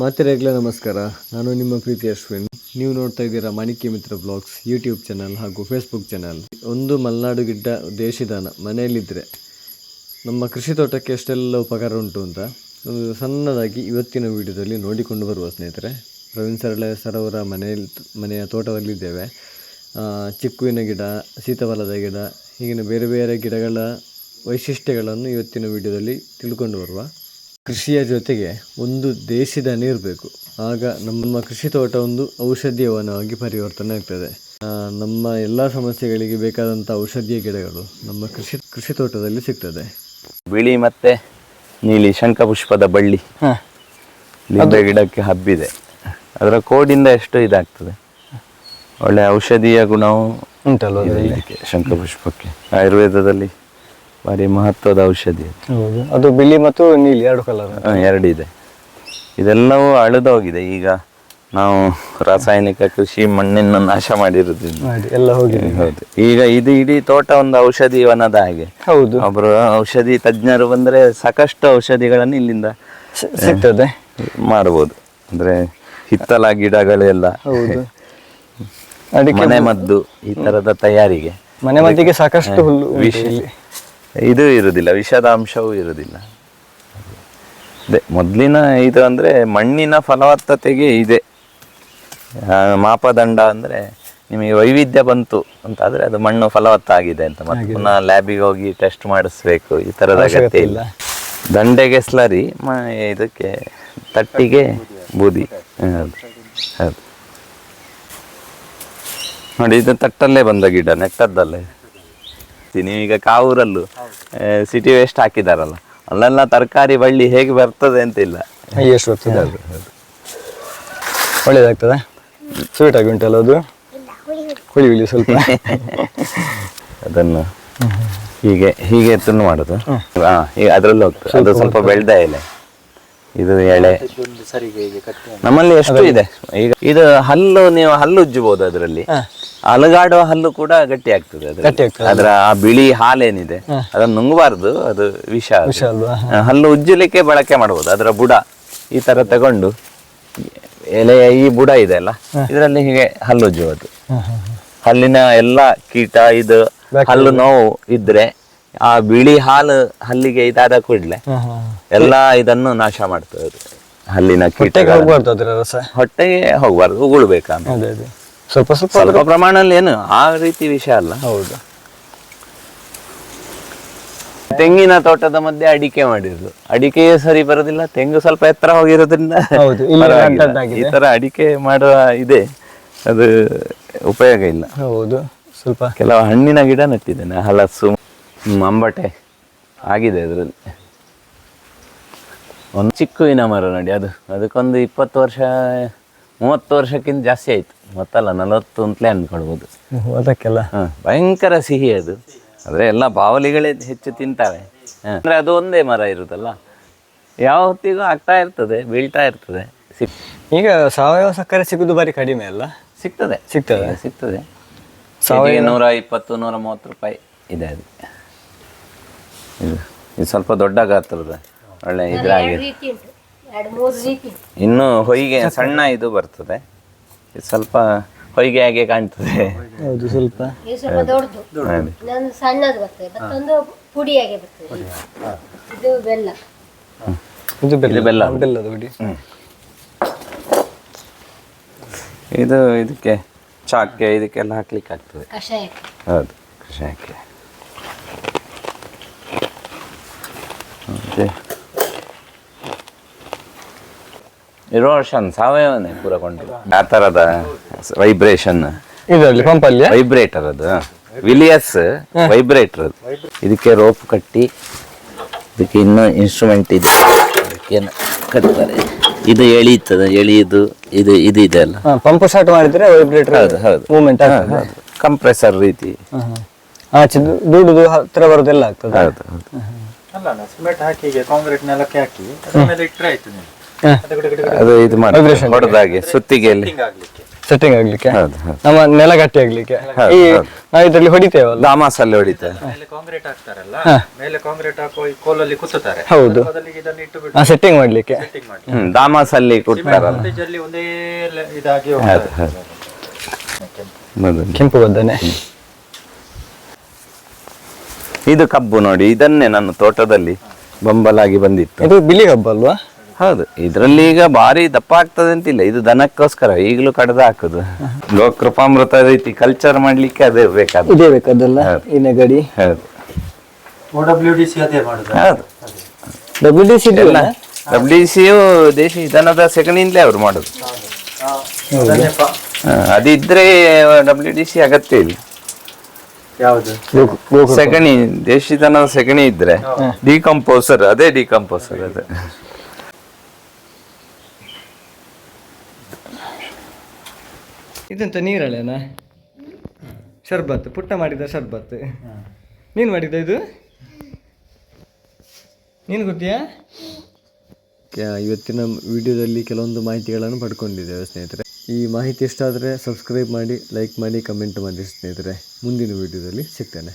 ಮಾತಿರೆಗ್ಲ ನಮಸ್ಕಾರ. ನಾನು ನಿಮ್ಮ ಪ್ರೀತಿ ಅಶ್ವಿನ್. ನೀವು ನೋಡ್ತಾ ಇದ್ದೀರಾ Manikya Mitra vlogs YouTube channel ಹಾಗೂ ಫೇಸ್ಬುಕ್ ಚಾನಲ್ ಒಂದು ಮಲೆನಾಡು ಗಿಡ್ಡ ದೇಶಿದಾನ ಮನೆಯಲ್ಲಿದ್ದರೆ ನಮ್ಮ ಕೃಷಿ ತೋಟಕ್ಕೆ ಎಷ್ಟೆಲ್ಲ ಉಪಕಾರ ಉಂಟು ಅಂತ ಒಂದು ಸಣ್ಣದಾಗಿ ಇವತ್ತಿನ ವಿಡಿಯೋದಲ್ಲಿ ನೋಡಿಕೊಂಡು ಬರುವ ಸ್ನೇಹಿತರೆ, ಪ್ರವೀಣ್ ಸರಳೆ ಸರ್ ಅವರ ಮನೆಯಲ್ಲಿ, ಮನೆಯ ತೋಟದಲ್ಲಿದ್ದೇವೆ ಚಿಕ್ಕುವಿನ ಗಿಡ ಸೀತಾಫಲದ ಗಿಡ ಹೀಗಿನ ಬೇರೆ ಬೇರೆ ಗಿಡಗಳ ವೈಶಿಷ್ಟ್ಯಗಳನ್ನು ಇವತ್ತಿನ ವಿಡಿಯೋದಲ್ಲಿ ತಿಳ್ಕೊಂಡು ಬರುವ ಕೃಷಿಯ ಜೊತೆಗೆ ಒಂದು ದೇಶಿದಾನೆ ಇರಬೇಕು ಆಗ ನಮ್ಮ ಕೃಷಿ ತೋಟ ಒಂದು ಔಷಧೀಯ ವನವಾಗಿ ಪರಿವರ್ತನೆ ಆಗ್ತದೆ. ಆ, ನಮ್ಮ ಎಲ್ಲ ಸಮಸ್ಯೆಗಳಿಗೆ ಬೇಕಾದಂಥ ಔಷಧೀಯ ಗಿಡಗಳು ನಮ್ಮ ಕೃಷಿ ಕೃಷಿ ತೋಟದಲ್ಲಿ ಸಿಗ್ತದೆ. ಬಿಳಿ ಮತ್ತೆ ನೀಲಿ ಶಂಖಪುಷ್ಪದ ಬಳ್ಳಿ ಲಿಂಬೆ ಗಿಡಕ್ಕೆ ಹಬ್ಬಿದೆ. ಅದರ ಕೋಡಿಂದ ಎಷ್ಟು ಇದಾಗ್ತದೆ. ಒಳ್ಳೆ ಔಷಧೀಯ ಗುಣವು ಇದಕ್ಕೆ ಶಂಖಪುಷ್ಪಕ್ಕೆ. ಆಯುರ್ವೇದದಲ್ಲಿ ಭಾರಿ ಮಹತ್ವದ ಔಷಧಿ ಅದು. ಹೌದು. ಅದು ಬಿಳಿ ಮತ್ತು ನೀಲಿ ಎರಡು ಕಲರ್ ಎರಡಿದೆ ಇದೆಲ್ಲವೂ ಅಳಿದೋಗಿದೆ. ಈಗ ನಾವು ರಾಸಾಯನಿಕ ಕೃಷಿ ಮಣ್ಣಿನ ನಾಶ ಮಾಡಿರೋದ್ರಿಂದ ಮಾಡಿ ಎಲ್ಲ ಹೋಗಿದೆ. ಹೌದು. ಈಗ ಇದು ಇಡೀ ತೋಟ ಒಂದು ಔಷಧಿ ವನದ ಹಾಗೆ. ಹೌದು. ಒಬ್ರು ಔಷಧಿ ತಜ್ಞರು ಬಂದ್ರೆ ಸಾಕಷ್ಟು ಔಷಧಿಗಳನ್ನು ಇಲ್ಲಿಂದ ಸಿಗ್ತದೆ. ಮಾಡಬಹುದು ಅಂದ್ರೆ ಹಿತ್ತಲ ಗಿಡಗಳೆಲ್ಲ ಹೌದು. ಮನೆ ಮದ್ದು ಈ ತರದ ತಯಾರಿಗೆ. ಮನೆ ಮದ್ದಿಗೆ ಸಾಕಷ್ಟು ಹುಲ್ಲು. ಇದು ಇರುವುದಿಲ್ಲ ವಿಷದ ಅಂಶವೂ ಇರುದಿಲ್ಲ. ಅದೇ ಮೊದಲಿನ ಇದು ಅಂದ್ರೆ ಮಣ್ಣಿನ ಫಲವತ್ತತೆಗೆ ಇದೆ. ಮಾಪದಂಡ ಅಂದ್ರೆ ನಿಮಗೆ ವೈವಿಧ್ಯ ಬಂತು ಅಂತ ಆದರೆ ಅದು ಮಣ್ಣು ಫಲವತ್ತಾಗಿದೆ ಅಂತ ಮತ್ತೆ ಪುನಃ ಲ್ಯಾಬಿಗೆ ಹೋಗಿ ಟೆಸ್ಟ್ ಮಾಡಿಸ್ಬೇಕು ಈ ತರದ ಅಗತ್ಯ ಇಲ್ಲ. ದಂಡೆಗೆ ಸ್ಲರಿ ಮ ಇದಕ್ಕೆ ತಟ್ಟಿಗೆ ಬೂದಿ. ಹೌದು ಹೌದು. ನೋಡಿ ಇದು ತಟ್ಟಲ್ಲೇ ಬಂದ ಗಿಡ ನೆಟ್ಟದ್ದಲ್ಲೇ. ನೀವೀಗ ಕಾವೂರಲ್ಲೂ ಸಿಟಿ ವೇಸ್ಟ್ ಹಾಕಿದಾರಲ್ಲ ಅಲ್ಲೆಲ್ಲ ತರಕಾರಿ ಬಳ್ಳಿ ಹೇಗೆ ಬರ್ತದೆ ಅಂತ ಇಲ್ಲ ಎಷ್ಟು ಬರ್ತದೆ ಒಳ್ಳೇದಾಗ್ತದೆ? ಸ್ವೀಟ್ ಆಗಿ ಉಂಟಲ್ಲ ಅದು? ಹುಳಿ ಹುಳಿ ಸ್ವಲ್ಪ. ಅದನ್ನು ಹೀಗೆ ಹೀಗೆ ತುಂಡು ಮಾಡೋದು. ಹಾ ಈಗ ಅದ್ರಲ್ಲಿ ಹೋಗ್ತದೆ. ಅದು ಸ್ವಲ್ಪ ಬೆಳ್ದ ಎಲೆ. ಇದು ಎಳೆ. ನಮ್ಮಲ್ಲಿ ಎಷ್ಟು ಇದೆ? ಈಗ ಇದು ಹಲ್ಲು ನೀವು ಹಲ್ಲು ಉಜ್ಜಬಹುದು ಅದರಲ್ಲಿ. ಅಲಗಾಡುವ ಹಲ್ಲು ಕೂಡ ಗಟ್ಟಿ ಆಗ್ತದೆ. ಅದರ ಆ ಬಿಳಿ ಹಾಲೇನಿದೆ ಅದನ್ನು ನುಂಗಬಾರ್ದು ಅದು ವಿಷ ಹಲ್ಲು ಉಜ್ಜಲಿಕ್ಕೆ ಬಳಕೆ ಮಾಡಬಹುದು ಅದರ ಬುಡ ಈ ತರ ತಗೊಂಡು ಎಲೆಯ ಈ ಬುಡ ಇದೆ ಅಲ್ಲ ಇದರಲ್ಲಿ ಹೀಗೆ ಹಲ್ಲು ಉಜ್ಜುವುದು. ಹಲ್ಲಿನ ಎಲ್ಲ ಕೀಟ ಇದು ಹಲ್ಲು ನೋವು ಇದ್ರೆ ಆ ಬಿಳಿ ಹಾಲು ಹಲ್ಲಿಗೆ ಇದಾದ ಕೂಡಲೇ ಎಲ್ಲ ಇದನ್ನು ನಾಶ ಮಾಡ್ತದೆ. ಹಲ್ಲಿನ ಕೀಟ ಹೊಟ್ಟೆಗೆ ಹೋಗ್ಬಾರ್ದು ಅದರ ರಸ? ಹೊಟ್ಟೆಗೆ ಹೋಗ್ಬಾರ್ದು ಉಗುಳ್ಬೇಕು ಆಮೇಲೆ. ಅದೇ ಅದೇ. ಸ್ವಲ್ಪ ಸ್ವಲ್ಪ ಸ್ವಲ್ಪ ಪ್ರಮಾಣದಲ್ಲಿ ಏನು ಆ ರೀತಿ ವಿಷಯ ಅಲ್ಲ. ಹೌದು. ತೆಂಗಿನ ತೋಟದ ಮಧ್ಯೆ ಅಡಿಕೆ ಮಾಡಿರೋದು. ಅಡಿಕೆಯೇ ಸರಿ ಬರೋದಿಲ್ಲ ತೆಂಗು ಸ್ವಲ್ಪ ಎತ್ತರ ಹೋಗಿರೋದ್ರಿಂದ ಹೌದು, ಇಲ್ಲಿ ಪರವಾಗಿಲ್ಲ. ಅಡ್ಡಡ್ಡಾಗಿದೆ. ಈ ತರ ಅಡಿಕೆ ಮಾಡುವ ಇದೆ ಅದು ಉಪಯೋಗ ಇಲ್ಲ. ಹೌದು ಸ್ವಲ್ಪ ಕೆಲವು ಹಣ್ಣಿನ ಗಿಡ ನೆಟ್ಟಿದ್ದೇನೆ ಹಲಸು ಅಂಬಟೆ ಆಗಿದೆ ಅದರಲ್ಲಿ. ಒಂದು ಚಿಕ್ಕುವಿನ ಮರ ನೋಡಿ ಅದು ಅದಕ್ಕೊಂದು ಇಪ್ಪತ್ತು ವರ್ಷ ಮೂವತ್ತು ವರ್ಷಕ್ಕಿಂತ ಜಾಸ್ತಿ ಆಯಿತು. ಮತ್ತಲ್ಲ ನಲವತ್ತು ಅಂತಲೇ ಅಂದ್ಕೊಳ್ಬೋದು ಅದಕ್ಕೆಲ್ಲ? ಹಾಂ ಭಯಂಕರ ಸಿಹಿ ಅದು. ಆದರೆ ಎಲ್ಲ ಬಾವಲಿಗಳೇ ಹೆಚ್ಚು ತಿಂತಾವೆ ಹಾಂ ಅಂದ್ರೆ ಅದು ಒಂದೇ ಮರ ಇರುತ್ತಲ್ಲ. ಯಾವ ಹೊತ್ತಿಗೂ ಆಗ್ತಾ ಇರ್ತದೆ ಬೀಳ್ತಾ ಇರ್ತದೆ. ಸಿಕ್ ಈಗ ಸಾವಯವ ಸಕ್ಕರೆ ಸಿಗೋದು ಬಾರಿ ಕಡಿಮೆ ಅಲ್ಲ? ಸಿಗ್ತದೆ. ಸಿಗ್ತದೆ? ಸಿಗ್ತದೆ. ಸಾವಿರ ನೂರ ಇಪ್ಪತ್ತು ನೂರ ಮೂವತ್ತು ರೂಪಾಯಿ ಇದೆ ಅದು. ಇದು. ಇದು ಸ್ವಲ್ಪ ದೊಡ್ಡ ಗಾತ್ರದ ಒಳ್ಳೆ ಇದ್ರಾಗಿ. ರೀತಿ ಉಂಟು. ಎರಡು ಮೂರು ರೀತಿ ಇನ್ನು ಹೊಯ್ಗೆ ಸಣ್ಣ ಇದು ಬರ್ತದೆ. ಇದು ಸ್ವಲ್ಪ ಹೊಯ್ಗೆ ಹಾಗೆ ಕಾಣ್ತದೆ. ಹೌದು ಸ್ವಲ್ಪ. ಸಣ್ಣದು ಬರ್ತದೆ. ಮತ್ತೊಂದು ಪುಡಿಯಾಗೆ ಬರ್ತದೆ. ಇದು ಬೆಲ್ಲ. ಇದು ಬೆಲ್ಲ. ಇದು ಬೆಲ್ಲ. ಬೆಲ್ಲದ ಹುಡಿ ಇದು ಇದಕ್ಕೆ ಚಾಕ್ಕೆ ಇದಕ್ಕೆಲ್ಲ ಹಾಕ್ಲಿಕ್ಕೆ ಆಗ್ತದೆ ಕಷಾಯಕ್ಕೆ. ಹೌದು ಕಷಾಯಕ್ಕೆ. ಇರೋಷನ್ ಸಾವಯವನೇ ಪೂರ ಕೊಂಡು ಆ ತರದ ವೈಬ್ರೇಷನ್ ಇದರಲ್ಲಿ ಪಂಪಲ್ಲಿ ವೈಬ್ರೇಟರ್ ಅದು. ವಿಲಿಯಸ್ ವೈಬ್ರೇಟರ್ ಅದು. ಇದಕ್ಕೆ ರೋಪ್ ಕಟ್ಟಿ ಇದಕ್ಕೆ ಇನ್ನೂ ಇನ್ಸ್ಟ್ರೂಮೆಂಟ್ ಇದೆ. ಅದಕ್ಕೇನು ಕಟ್ತಾರೆ? ಇದು ಎಳೀತದೆ ಎಳೆಯುದು ಇದು ಇದು ಇದೆ ಅಲ್ಲ. ಪಂಪ್ ಸ್ಟಾರ್ಟ್ ಮಾಡಿದ್ರೆ ವೈಬ್ರೇಟರ್ ಹೌದು ಹೌದು. ಮೂವ್ಮೆಂಟ್ ಆಗ್ತದೆ. ಕಂಪ್ರೆಸರ್ ರೀತಿ. ಆಚೆ ದೂಡುದು ಹತ್ತಿರ ಬರೋದೆಲ್ಲ ಆಗ್ತದೆ. ಹೌದು ಹೌದು. ಅಲ್ಲ ಅಲ್ಲ ಸಿಮೆಂಟ್ ಹಾಕಿ ಹೀಗೆ ಕಾಂಕ್ರೀಟ್ ನೆಲಕ್ಕೆ ಹಾಕಿ ಅದಮೇಲೆ ಮೇಲೆ ಇಟ್ಟರೆ ಆಯ್ತು ನೀವು. ಅದು ಇದು ಮಾಡಿ ಹೊಡೆದಾಗೆ ಸುತ್ತಿಗೆಯಲ್ಲಿ. ಸೆಟ್ಟಿಂಗ್ ಆಗ್ಲಿಕ್ಕೆ. ಹೌದು ಹೌದು. ನಮ್ಮ ನೆಲ ಗಟ್ಟಿ ಆಗ್ಲಿಕ್ಕೆ ಈ ನಾವು ಇದರಲ್ಲಿ ಹೊಡಿತೇವಲ್ಲ? ದಾಮಾಸಲ್ಲಿ ಹೊಡಿತಾರೆ ಮೇಲೆ ಕಾಂಕ್ರೀಟ್ ಹಾಕ್ತಾರಲ್ಲ ಮೇಲೆ ಕಾಂಕ್ರೀಟ್ ಹಾಕೋ ಈ ಕೋಲಲ್ಲಿ ಕುತ್ತುತ್ತಾರೆ ಹೌದು. ಬದಲಿಗೆ ಇದನ್ನು ಇಟ್ಟು ಬಿಟ್ಟು ಸೆಟ್ಟಿಂಗ್ ಮಾಡ್ಲಿಕ್ಕೆ. ಸೆಟ್ಟಿಂಗ್ ಮಾಡಿ ಹ್ಮ್ ದಾಮಾಸಲ್ಲಿ ಕೊಡ್ತಾರಲ್ಲ. ಒಂದೇ ಜಲ್ಲಿ ಒಂದೇ ಲೆ- ಇದಾಗಿ ಹೋಗ್ತದೆ ಮೊದಲು. ಕೆಂಪು ಬದ್ದನೆ ಇದು ಕಬ್ಬು ನೋಡಿ ಇದನ್ನೇ ನನ್ನ ತೋಟದಲ್ಲಿ ಬಂಬಲಾಗಿ ಬಂದಿತ್ತು. ಇದು ಬಿಳಿ ಕಬ್ಬು ಅಲ್ವಾ? ಹೌದು ಇದರಲ್ಲಿ ಈಗ ಭಾರಿ ದಪ್ಪ ಆಗ್ತದೆ ಅಂತಿಲ್ಲ ಇದು ದನಕ್ಕೋಸ್ಕರ ಈಗಲೂ ಕಡ್ದು ಹಾಕುದು. ಲೋಕೃಪಾಮೃತ ರೀತಿ ಕಲ್ಚರ್ ಮಾಡ್ಲಿಕ್ಕೆ ಅದೇ ಬೇಕಾದ ಇದೇ ಬೇಕದಲ್ಲ ಈ ನೆಗಡಿ. ಹೌದು. ಓ ಡಬ್ಲ್ಯೂ ಡಿ ಸಿ ಅದೇ ಮಾಡುದು. ಹೌದು. ಡಬ್ಲ್ಯೂ ಡಿ ಸಿಯು ದೇಶಿ ದನದ ಸೆಗಣಿಯಿಂದಲೇ ಅವ್ರು ಮಾಡೋದು. ಹ, ಅದಿದ್ರೆ ಡಬ್ಲ್ಯೂ ಡಿ ಸಿ ಅಗತ್ಯ ಇಲ್ಲ. ಯಾವುದು? ಸೆಗಣಿ ದೇಶಿ ದನದ ಸೆಗಣಿ ಇದ್ರೆ ಡಿಕಂಪೋಸರ್ ಅದೇ ಡಿಕಂಪೋಸರ್ ಅದೇ. ಇದೆಂತ ನೀರಳೆನಾ? ಶರ್ಬತ್ ಪುಟ್ಟ ಮಾಡಿದ ಶರ್ಬತ್ ನೀನು ಮಾಡಿದ ಇದು? ನೀನು ಗೊತ್ತೀಯಾ? ಇವತ್ತಿನ ವಿಡಿಯೋದಲ್ಲಿ ಕೆಲವೊಂದು ಮಾಹಿತಿಗಳನ್ನು ಪಡ್ಕೊಂಡಿದ್ದೇವೆ ಸ್ನೇಹಿತರೆ. ಈ ಮಾಹಿತಿ ಇಷ್ಟ ಆದರೆ ಸಬ್ಸ್ಕ್ರೈಬ್ ಮಾಡಿ ಲೈಕ್ ಮಾಡಿ ಕಮೆಂಟ್ ಮಾಡಿ ಸ್ನೇಹಿತರೆ. ಮುಂದಿನ ವಿಡಿಯೋದಲ್ಲಿ ಸಿಗ್ತೇನೆ.